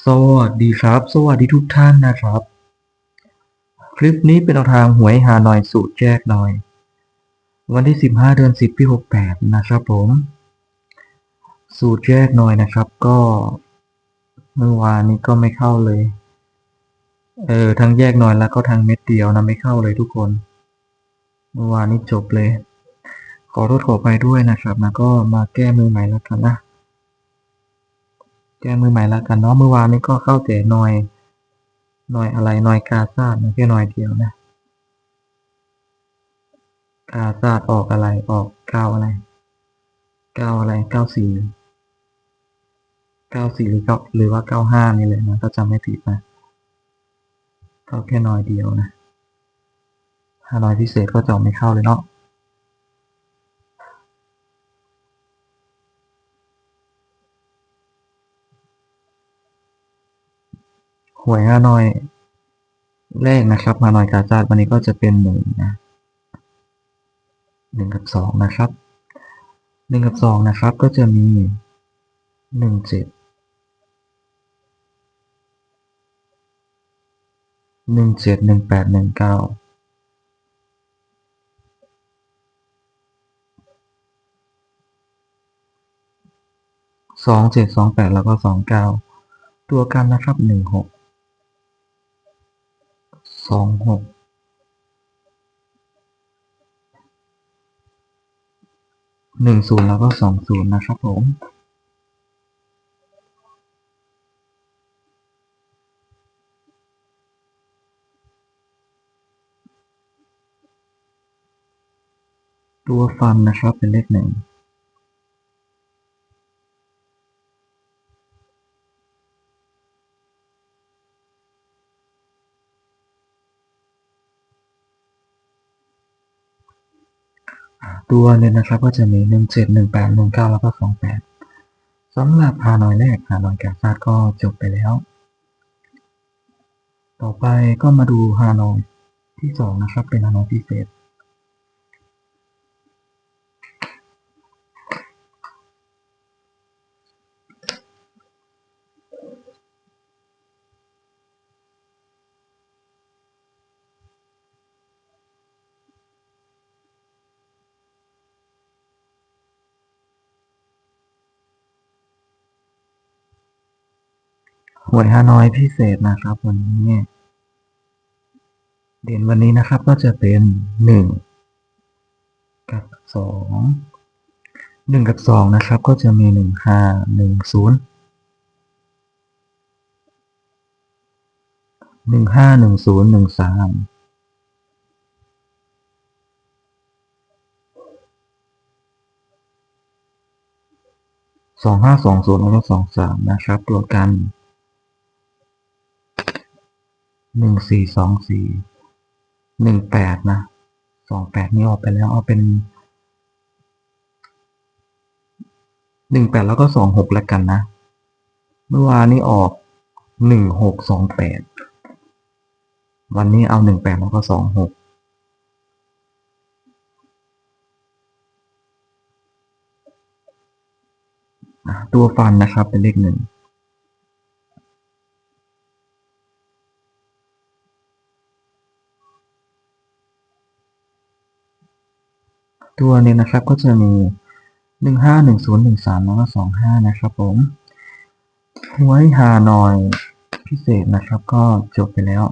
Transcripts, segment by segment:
สวัสดีครับ สวัสดีทุกท่านนะครับ คลิปนี้เป็นแนวทางหวยหาหน่อยสูตรแยกหน่อย วันที่ 15 เดือน 10 ปี68 นะครับผม สูตรแยกหน่อยนะครับ ก็เมื่อวานนี้ก็ไม่เข้าเลย เออทั้งแยกหน่อยแล้วก็ทั้งเม็ดเดียวนะไม่เข้าเลยทุกคน เมื่อวานนี้จบเลย ขอโทษขอไปด้วยนะครับนะก็มาแก้มือใหม่แล้วกันนะ แก้มือใหม่ล้วกันเนาะเมื่อวานนี้ก็เข้าแต่หน่อยหน่อยอะไรหน่อยกาซาดนะแค่หน่อยเดียวนะกาซาดออกอะไรออกเก้าอะไรเก้าอะไรเก้าสี่เก้าสี่หรือเก้าหรือว่าเก้าห้านี่เลยนะถ้าจำไม่ผิดนะเข้าแค่หน่อยเดียวนะถ้าหน่อยพิเศษก็จะไม่เข้าเลยเนาะ หวยฮานอยแรกนะครับฮานอยกาซาดวันนี้ก็จะเป็นหนึ่งนะหนึ่งกับสองนะครับหนึ่งกับสองนะครับก็จะมีหนึ่งเจ็ดหนึ่งเจ็ดหนึ่งแปดหนึ่งเก้าสองเจ็ดสองแปดแล้วก็สองเก้าตัวกันนะครับหนึ่งหก องหกหนึ่งศูนย์แล้วก็สองศูนย์นะครับผมตัวฟันนะครับเป็นเลขหนึ่ง ตัวเนี่ยนะครับ ก็จะมีหนึ่งเจ็ดหนึ่งแปดหนึ่งเก้าแล้วก็สองแปดสำหรับฮานอยแรกฮานอยแกาซาดก็จบไปแล้ว ต่อไปก็มาดูฮานอยที่สองนะครับ เป็นฮานอยพิเศษ หวยฮานอยพิเศษนะครับ วันนี้เด่นวันนี้นะครับก็จะเป็นหนึ่งกับสองหนึ่งกับสองนะครับ ก็จะมีหนึ่งห้าหนึ่งศูนย์หนึ่งห้าหนึ่งศูนย์หนึ่งสามสองห้าสองศูนย์แล้วก็สองสามนะครับ ตัวกัน หนึ่งสี่สองสี่หนึ่งแปดนะสองแปดนี่ออกไปแล้วเอาเป็นหนึ่งแปดแล้วก็สองหกแล้วกันนะ เมื่อวานนี้ออกหนึ่งหกสองแปดวันนี้เอาหนึ่งแปดแล้วก็สองหกตัวฟันนะครับเป็นเลขหนึ่ง ตัวนี้นะครับก็จะมีหนึ่งห้าหนึ่งศูนย์หนึ่งสามแล้วก็สองห้านะครับผมหวยฮานอยพิเศษนะครับ ก็จบไปแล้ว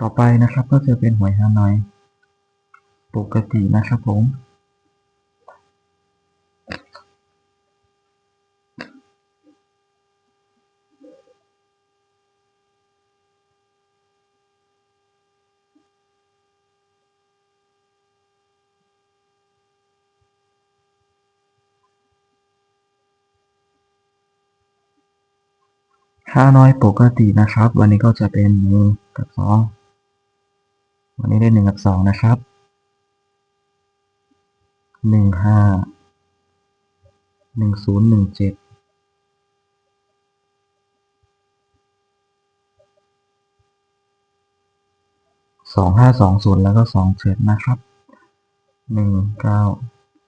ต่อไปนะครับก็จะเป็นหวยฮานอยปกตินะครับผม ค่าน้อยปกตินะครับ วันนี้ก็จะเป็นหนึ่งกับสองวันนี้ได้หนึ่งกับสองนะครับหนึ่งห้าหนึ่งศูนย์หนึ่งเจ็ดสองห้าสองศูนย์แล้วก็สองเจ็ดนะครับหนึ่งเก้า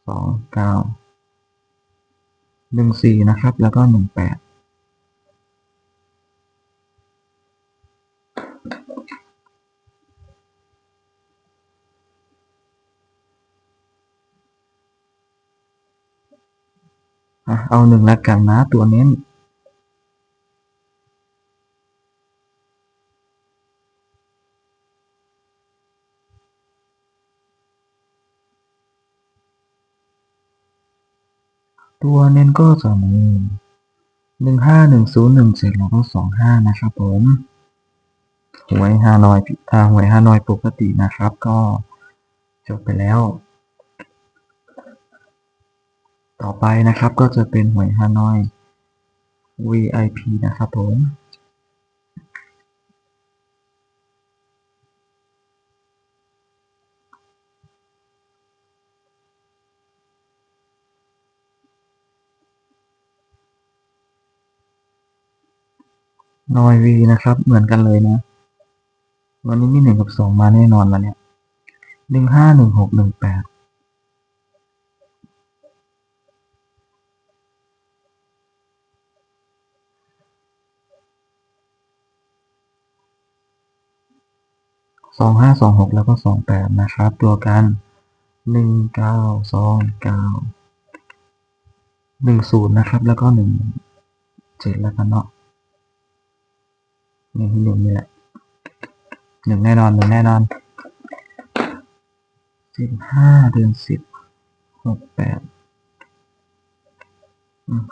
สองเก้าหนึ่งสี่นะครับ แล้วก็หนึ่งแปด อะเอาหนึ่งล้วกันนะตัวเน้น ตัวเน้นก็จะมีหนึ่งห้าหนึ่งศูนย์หนึ่งเจ็ดแล้วก็สองห้านะครับผมหวยฮานอยอ่าหวยฮานอยปกตินะครับ ก็จบไปแล้ว ต่อไปนะครับก็จะเป็นหวยฮานอย VIP นะครับผมนอยวีนะครับ เหมือนกันเลยนะ วันนี้มีหนึ่งกับสองมาแน่นอนแล้วเนี่ยหนึ่งห้าหนึ่งหกหนึ่งแปด สองห้าสองหกแล้วก็สองแปดนะครับ ตัวกันหนึ่งเก้าสองเก้าหนึ่งศูนย์นะครับ แล้วก็หนึ่งเจ็ดแล้วกันเนาะนี่ที่หนึ่งนี่แหละหนึ่งแน่นอนหนึ่งแน่นอนสิบห้าเดือนสิบหกแปด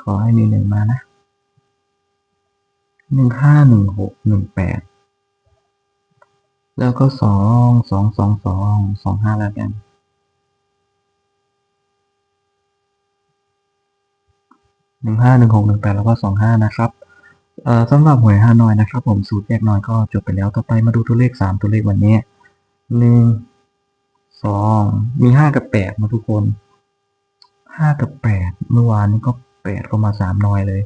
ขอให้มีหนึ่งมานะหนึ่งห้าหนึ่งหกหนึ่งแปด แล้วก็สองสองสองสองสองห้าแล้วกัน หนึ่งห้าหนึ่งหกหนึ่งแปดแล้วก็สองห้านะครับเอ่อสำหรับหวยฮานอยนะครับ ผมสูตรแยกน้อยก็จบไปแล้วต่อไปมาดูตัวเลขสามตัวเลขวันนี้หนึ่งสองมีห้ากับแปดมาทุกคนห้ากับแปดเมื่อวานนี้ก็แปดก็มาสามน้อยเลย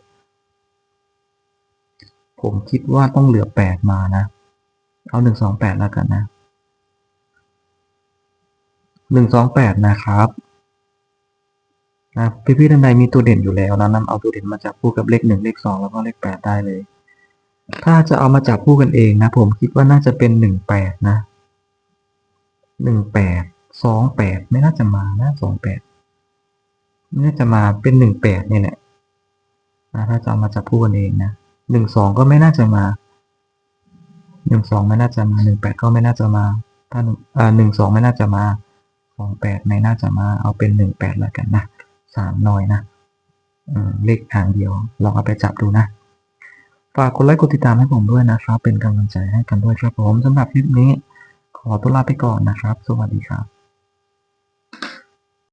ผมคิดว่าต้องเหลือแปดมานะ เอาหนึ่งสองแปดแล้วกันนะหนึ่งสองแปดนะครับนะพี่พี่ๆท่านใดมีตัวเด่นอยู่แล้วนะนำเอาตัวเด่นมาจับคู่กับเลขหนึ่งเลขสองแล้วก็เลขแปดได้เลย ถ้าจะเอามาจับคู่กันเองนะ ผมคิดว่าน่าจะเป็นหนึ่งแปดนะหนึ่งแปดสองแปดไม่น่าจะมานะสองแปดไม่น่าจะมาเป็นหนึ่งแปดนี่แหละนะถ้าจะเอามาจับคู่กันเองนะหนึ่งสองก็ไม่น่าจะมา หนึ่งสองไม่น่าจะมาหนึ่งแปดก็ไม่น่าจะมา ถ้าหนึ่งอ่าหนึ่งสองไม่น่าจะมาสองแปดไม่น่าจะมาเอาเป็นหนึ่งแปดแล้วกันนะสามหน่อยนะเลขทางเดียวลองเอาไปจับดูนะฝากกดไลค์กดติดตามให้ผมด้วยนะครับ เป็นกำลังใจให้กันด้วยครับผมสำหรับคลิปนี้ ขอตัวลาไปก่อนนะครับ สวัสดีครับ